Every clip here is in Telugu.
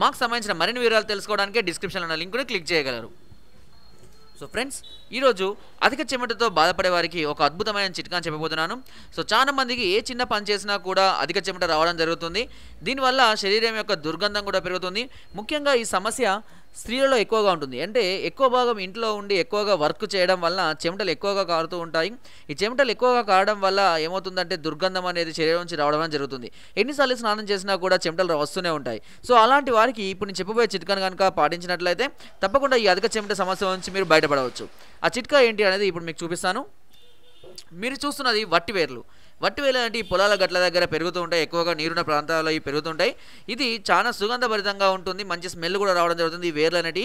మాకు సంబంధించిన మరిన్ని వివరాలు తెలుసుకోవడానికి డిస్క్రిప్షన్లో ఉన్న లింక్ను క్లిక్ చేయగలరు. సో ఫ్రెండ్స్ ఈరోజు అధిక చెమటతో బాధపడే వారికి ఒక అద్భుతమైన చిట్కాని చెప్పబోతున్నాను. సో చాలా మందికి ఏ చిన్న పని చేసినా కూడా అధిక చెమట రావడం జరుగుతుంది. దీనివల్ల శరీరం యొక్క దుర్గంధం కూడా పెరుగుతుంది. ముఖ్యంగా ఈ సమస్య స్త్రీలలో ఎక్కువగా ఉంటుంది. అంటే ఎక్కువ భాగం ఇంట్లో ఉండి ఎక్కువగా వర్క్ చేయడం వల్ల చెమటలు ఎక్కువగా కారుతూ ఉంటాయి. ఈ చెమటలు ఎక్కువగా కారడం వల్ల ఏమవుతుందంటే దుర్గంధం అనేది శరీరం నుంచి రావడం జరుగుతుంది. ఎన్నిసార్లు స్నానం చేసినా కూడా చెమటలు వస్తూనే ఉంటాయి. సో అలాంటి వారికి ఇప్పుడు నేను చెప్పబోయే చిట్కాను కనుక పాటించినట్లయితే తప్పకుండా ఈ అధిక చెమట సమస్య నుంచి మీరు బయటపడవచ్చు. ఆ చిట్కా ఏంటి అనేది ఇప్పుడు మీకు చూపిస్తాను. మీరు చూస్తున్నది వట్టివేర్లు వట్టివేలు అంటే ఈ పొలాల గట్ల దగ్గర పెరుగుతూ ఉంటాయి ఎక్కువగా నీరున్న ప్రాంతాల్లో ఇవి పెరుగుతుంటాయి ఇది చాలా సుగంధభరితంగా ఉంటుంది మంచి స్మెల్ కూడా రావడం జరుగుతుంది ఈ వేర్లు అనేటి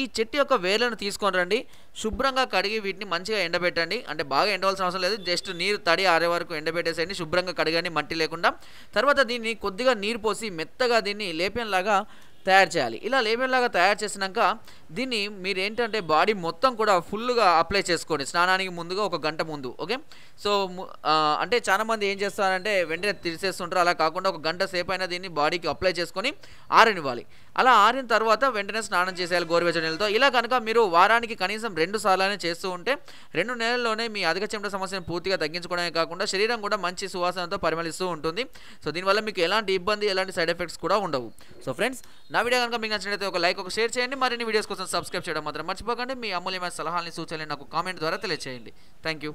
ఈ చెట్టు యొక్క వేర్లను తీసుకొని రండి శుభ్రంగా కడిగి వీటిని మంచిగా ఎండబెట్టండి. అంటే బాగా ఎండవలసిన అవసరం లేదు జస్ట్ నీరు తడి ఆరే వరకు ఎండబెట్టేసేయండి శుభ్రంగా కడగండి మట్టి లేకుండా. తర్వాత దీన్ని కొద్దిగా నీరు పోసి మెత్తగా దీన్ని లేపంలాగా తయారు చేయాలి. ఇలా లేబెల్లాగా తయారు చేసినాక దీన్ని మీరు ఏంటంటే బాడీ మొత్తం కూడా ఫుల్గా అప్లై చేసుకోండి. స్నానానికి ముందుగా ఒక గంట ముందు ఓకే? సో అంటే చాలామంది ఏం చేస్తారంటే వెంటనే తీసేస్తుంటారు అలా కాకుండా ఒక గంట సేపు అయినా దీన్ని బాడీకి అప్లై చేసుకొని ఆరనివ్వాలి. అలా ఆరిన తర్వాత వెంటనే స్నానం చేసేయాలి గోరువెచ్చని నీళ్ళతో ఇలా కనుక మీరు వారానికి కనీసం రెండు సార్లు చేస్తూ ఉంటే రెండు నెలల్లోనే మీ అధిక చెమట సమస్యను పూర్తిగా తగ్గించుకోవడమే కాకుండా శరీరం కూడా మంచి సువాసనతో పరిమళిస్తూ ఉంటుంది. సో దీనివల్ల మీకు ఎలాంటి ఇబ్బంది ఎలాంటి సైడ్ ఎఫెక్ట్స్ కూడా ఉండవు. సో ఫ్రెండ్స్ నా వీడియో కనుక మీకు నచ్చినట్లయితే ఒక లైక్ ఒక షేర్ చేయండి. మరిన్ని వీడియోస్ కోసం సబ్స్క్రైబ్ చేయడం మాత్రం మర్చిపోకండి. మీ అమూల్యమైన సలహాలని సూచనలు నాకు కామెంట్ ద్వారా తెలియజేయండి థ్యాంక్ యూ